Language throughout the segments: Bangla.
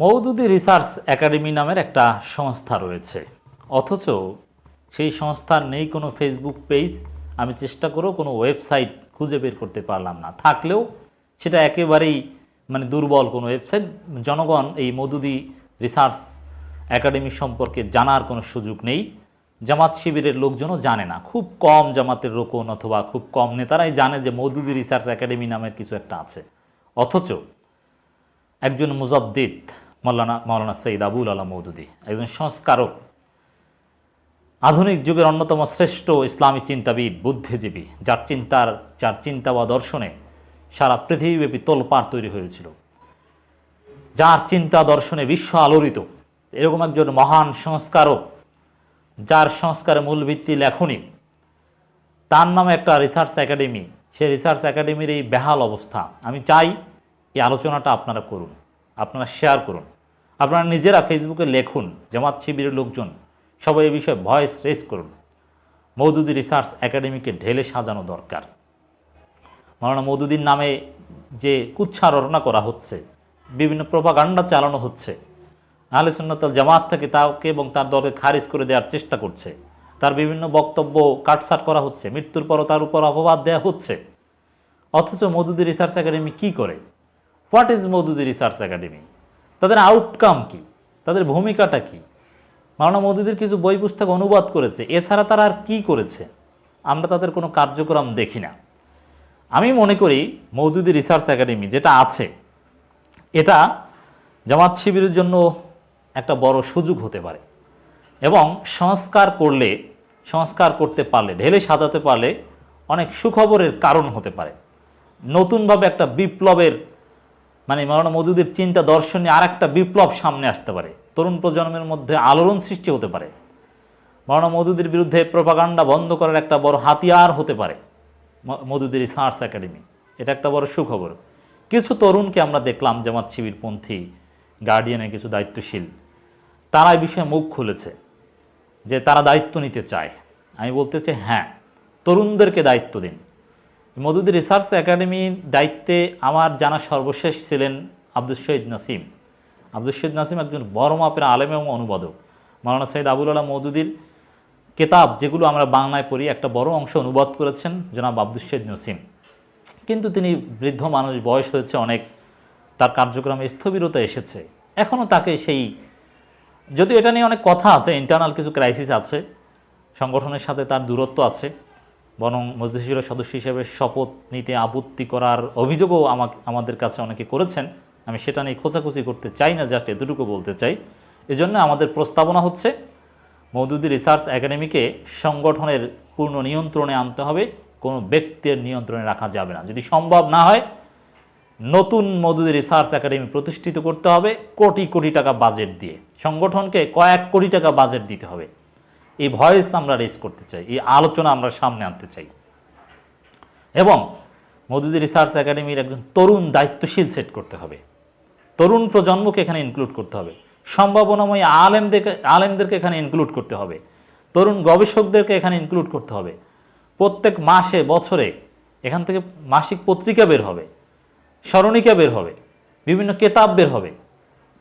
মৌদুদি রিসার্চ একাডেমি নামের একটা সংস্থা রয়েছে। অথচ সেই সংস্থার নেই কোনো ফেসবুক পেজ আমি চেষ্টা করেও কোনো ওয়েবসাইট খুঁজে বের করতে পারলাম না। থাকলেও সেটা একেবারেই মানে দুর্বল কোনো ওয়েবসাইট জনগণ এই মৌদুদি রিসার্চ একাডেমি সম্পর্কে জানার কোনো সুযোগ নেই। জামাত শিবিরের লোকজনও জানে না। খুব কম জামাতের রোকন অথবা খুব কম নেতারাই জানে যে মৌদুদি রিসার্চ একাডেমি নামের কিছু একটা আছে। অথচ একজন মুজদ্দিদ মৌলানা মৌলানা সঈদ আবুল আলম মৌদুদি, একজন সংস্কারক, আধুনিক যুগের অন্যতম শ্রেষ্ঠ ইসলামী চিন্তাবিদ, বুদ্ধিজীবী, যার চিন্তার, যার চিন্তা বা দর্শনে সারা পৃথিবীব্যাপী তোলপাড় তৈরি হয়েছিল। যার চিন্তা দর্শনে বিশ্ব আলোড়িত, এরকম একজন মহান সংস্কারক, যার সংস্কারের মূল ভিত্তি লেখনী, তার নামে একটা রিসার্চ একাডেমি সেই রিসার্চ একাডেমির এই বেহাল অবস্থা। আমি চাই এই আলোচনাটা আপনারা করুন, আপনারা শেয়ার করুন। আপনারা নিজেরা ফেসবুকে লেখুন, জামাত শিবিরের লোকজন। সবাই এ বিষয়ে ভয়েস রেস করুন। মৌদুদি রিসার্চ একাডেমিকে ঢেলে সাজানো দরকার। মাওলানা মৌদুদির নামে যে কুচ্ছা রটনা করা হচ্ছে, বিভিন্ন প্রপাগান্ডা চালানো হচ্ছে, আহলে সুন্নতল জামাত থেকে তাকে এবং তার দলকে খারিজ করে দেওয়ার চেষ্টা করছে। তার বিভিন্ন বক্তব্য কাটসাট করা হচ্ছে, মৃত্যুর পরও তার উপর অপবাদ দেওয়া হচ্ছে। অথচ মৌদুদি রিসার্চ একাডেমি কি করে? What is Maududi research academy তাদের আউটকাম কি? তাদের ভূমিকাটা কি? মাওলানা মৌদুদির কিছু বই পুস্তক অনুবাদ করেছে। এছাড়া তারা আর কি করেছে? আমরা তাদের কোনো কার্যক্রম দেখি না। আমি মনে করি মৌদুদি রিসার্চ একাডেমি যেটা আছে, এটা জামাত শিবিরের জন্য একটা বড় সুযোগ হতে পারে এবং সংস্কার করলে, সংস্কার করতে পারলে, ঢেলে সাজাতে পারলে অনেক সুখবরের কারণ হতে পারে। নতুনভাবে একটা বিপ্লবের মানে মাওলানা মধুদের চিন্তা দর্শনে আর একটা বিপ্লব সামনে আসতে পারে। তরুণ প্রজন্মের মধ্যে আলোড়ন সৃষ্টি হতে পারে। মাওলানা মধুদের বিরুদ্ধে প্রপাগান্ডা বন্ধ করার একটা বড় হাতিয়ার হতে পারে মধুদের রিসার্চ একাডেমি। এটা একটা বড় সুখবর। কিছু তরুণকে আমরা দেখলাম, জামাত শিবিরপন্থী গার্ডিয়ানের কিছু দায়িত্বশীল, তারা এই বিষয়ে মুখ খুলেছে যে তারা দায়িত্ব নিতে চায়। আমি বলতে চাই হ্যাঁ তরুণদেরকে দায়িত্ব দিন। মধুদি রিসার্চ একাডেমির দায়িত্বে আমার জানা সর্বশেষ ছিলেন আব্দুল শহীদ নাসিম। আব্দুল শহীদ নাসিম একজন বড় মাপের আলেম এবং অনুবাদক। মাওলানা সৈয়দ আবুল আলাহ মৌদুদির কেতাব যেগুলো আমরা বাংলায় পড়ি, একটা বড় অংশ অনুবাদ করেছেন জনাব আব্দুল শহীদ নসিম। কিন্তু তিনি বৃদ্ধ মানুষ, বয়স হয়েছে অনেক, তার কার্যক্রমে স্থবিরতা এসেছে। এখনও তাকে সেই, যদিও এটা নিয়ে অনেক কথা আছে ইন্টারনাল কিছু ক্রাইসিস আছে, সংগঠনের সাথে তার দূরত্ব আছে বরং মজলিসের সদস্য হিসেবে শপথ নিতে আপত্তি করার অভিযোগও আমাকে, আমাদের কাছে অনেকে করেছেন। আমি সেটা নিয়ে খোঁচাখুচি করতে চাই না, জাস্ট এতটুকু বলতে চাই। এজন্য আমাদের প্রস্তাবনা হচ্ছে, মৌদুদি রিসার্চ একাডেমিকে সংগঠনের পূর্ণ নিয়ন্ত্রণে আনতে হবে, কোনো ব্যক্তির নিয়ন্ত্রণে রাখা যাবে না। যদি সম্ভব না হয়, নতুন মধুদি রিসার্চ একাডেমি প্রতিষ্ঠিত করতে হবে, কোটি কোটি টাকা বাজেট দিয়ে। সংগঠনকে কয়েক কোটি টাকা বাজেট দিতে হবে। এই ভয়েস আমরা রেস করতে চাই, এই আলোচনা আমরা সামনে আনতে চাই। এবং মধুদি রিসার্চ একাডেমির একজন তরুণ দায়িত্বশীল সেট করতে হবে। তরুণ প্রজন্মকে এখানে ইনক্লুড করতে হবে। সম্ভাবনাময় আলেমদেরকে আলেমদেরকে এখানে ইনক্লুড করতে হবে। তরুণ গবেষকদেরকে এখানে ইনক্লুড করতে হবে। প্রত্যেক মাসে, বছরে এখান থেকে মাসিক পত্রিকা বের হবে, স্মরণিকা বের হবে, বিভিন্ন কেতাব বের হবে।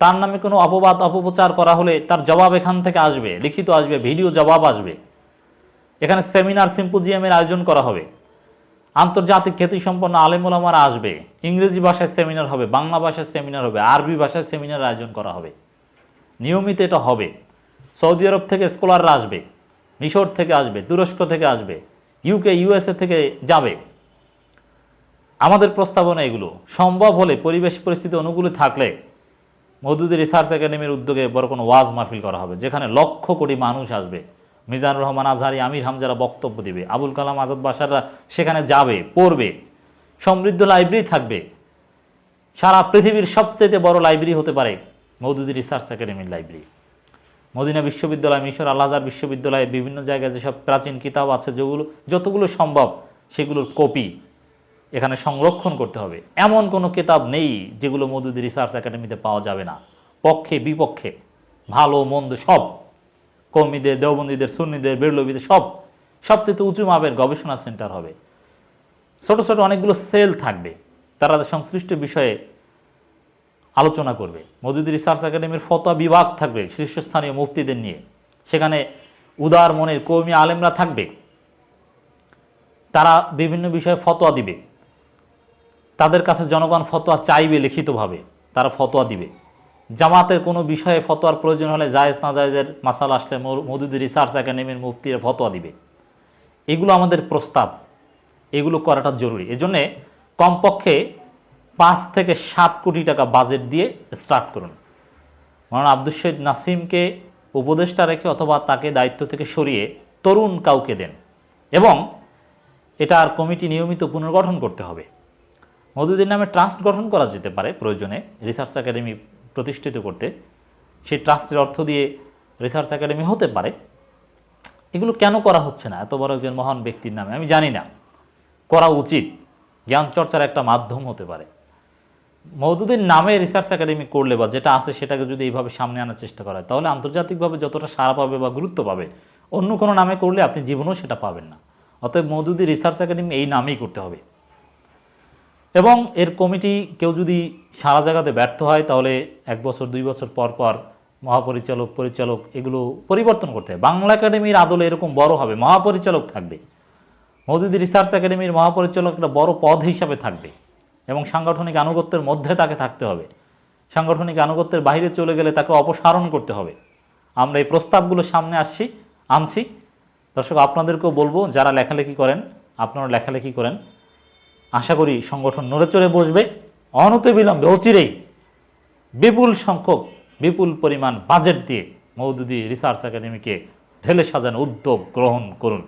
তার নামে কোনো অপবাদ, অপপ্রচার করা হলে তার জবাব এখান থেকে আসবে, লিখিত আসবে, ভিডিও জবাব আসবে। এখানে সেমিনার সিম্পোজিয়ামের আয়োজন করা হবে। আন্তর্জাতিক খ্যাতিসম্পন্ন আলেমুলামারা আসবে। ইংরেজি ভাষায় সেমিনার হবে, বাংলা ভাষায় সেমিনার হবে, আরবি ভাষায় সেমিনার আয়োজন করা হবে। নিয়মিত এটা হবে। সৌদি আরব থেকে স্কলাররা আসবে, মিশর থেকে আসবে, তুরস্ক থেকে আসবে ইউকে ইউএসএ থেকে যাবে। আমাদের প্রস্তাবনা এগুলো। সম্ভব হলে পরিবেশ পরিস্থিতি অনুকূলে থাকলে মধুদি রিসার্চ একাডেমির উদ্যোগে বড় কোনো ওয়াজ মাহফিল করা হবে, যেখানে লক্ষ কোটি মানুষ আসবে। মিজানুর রহমান আজহারি, আমির হামজারা বক্তব্য দিবে। আবুল কালাম আজাদ বাসাররা সেখানে যাবে, পড়বে। সমৃদ্ধ লাইব্রেরি থাকবে। সারা পৃথিবীর সবচেয়ে বড় লাইব্রেরি হতে পারে মৌদুদি রিসার্চ একাডেমির লাইব্রেরি। মদিনা বিশ্ববিদ্যালয়, মিশর আল আজহার বিশ্ববিদ্যালয়ে বিভিন্ন জায়গায় যেসব প্রাচীন কিতাব আছে, যেগুলো যতগুলো সম্ভব সেগুলোর কপি এখানে সংরক্ষণ করতে হবে। এমন কোনো কিতাব নেই যেগুলো মধুদি রিসার্চ একাডেমিতে পাওয়া যাবে না। পক্ষে, বিপক্ষে, ভালো, মন্দ সব। কর্মীদের, দেওবন্দীদের, সুন্নিদের, বেরলবিদের সব। সবচেয়ে উঁচু মাপের গবেষণা সেন্টার হবে। ছোট ছোট অনেকগুলো সেল থাকবে। তারা সংশ্লিষ্ট বিষয়ে আলোচনা করবে। মজুদি রিসার্চ একাডেমির ফতোয়া বিভাগ থাকবে শীর্ষস্থানীয় মুফতিদের নিয়ে। সেখানে উদার মনের কর্মী আলেমরা থাকবে। তারা বিভিন্ন বিষয়ে ফতোয়া দিবে। তাদের কাছে জনগণ ফতোয়া চাইবে লিখিতভাবে, তারা ফতোয়া দিবে। জামাতের কোনো বিষয়ে ফতোয়ার প্রয়োজন হলে জায়েজ না জায়েজের মাসাল আসলে মদুদি রিসার্চ একাডেমির মুফতিরা ফতোয়া দিবে। এগুলো আমাদের প্রস্তাব। এগুলো করাটা জরুরি। এজন্যে কমপক্ষে পাঁচ থেকে সাত কোটি টাকা বাজেট দিয়ে স্টার্ট করুন। মাওলানা আব্দুল শহীদ নাসিমকে উপদেষ্টা রেখে অথবা তাকে দায়িত্ব থেকে সরিয়ে তরুণ কাউকে দেন। এবং এটার কমিটি নিয়মিত পুনর্গঠন করতে হবে। মধুদের নামে ট্রাস্ট গঠন করা যেতে পারে প্রয়োজনে রিসার্চ একাডেমি প্রতিষ্ঠিত করতে। সেই ট্রাস্টের অর্থ দিয়ে রিসার্চ একাডেমি হতে পারে। এগুলো কেন করা হচ্ছে না? এত বড় একজন মহান ব্যক্তির নামে আমি জানি না। করা উচিত। জ্ঞান চর্চার একটা মাধ্যম হতে পারে। মৌদুদের নামে রিসার্চ একাডেমি করলে বা যেটা আছে সেটাকে যদি এইভাবে সামনে আনার চেষ্টা করা হয়, তাহলে আন্তর্জাতিকভাবে যতটা সাড়া পাবে বা গুরুত্ব পাবে, অন্য কোনো নামে করলে আপনি জীবনেও সেটা পাবেন না। অতএব মৌদুদি রিসার্চ একাডেমি এই নামেই করতে হবে। এবং এর কমিটি কেউ যদি সারা জায়গাতে ব্যর্থ হয়, তাহলে এক বছর, দুই বছর পর পর মহাপরিচালক, পরিচালক এগুলো পরিবর্তন করতে হবে। বাংলা একাডেমির আদলে এরকম বড় হবে, মহাপরিচালক থাকবে। মৌদুদি রিসার্চ একাডেমির মহাপরিচালক একটা বড় পদ হিসাবে থাকবে এবং সাংগঠনিক আনুগত্যের মধ্যে তাকে থাকতে হবে। সাংগঠনিক আনুগত্যের বাইরে চলে গেলে তাকে অপসারণ করতে হবে। আমরা এই প্রস্তাবগুলো সামনে আসছি, আনছি। দর্শক, আপনাদেরকেও বলব, যারা লেখালেখি করেন, আপনারা লেখালেখি করেন। আশা করি সংগঠন নড়ে চড়ে বসবে। অনতি বিলম্বে, অচিরেই বিপুল সংখ্যক, বিপুল পরিমাণ বাজেট দিয়ে মৌদুদি রিসার্চ একাডেমিকে ঢেলে সাজানো উদ্যোগ গ্রহণ করুন।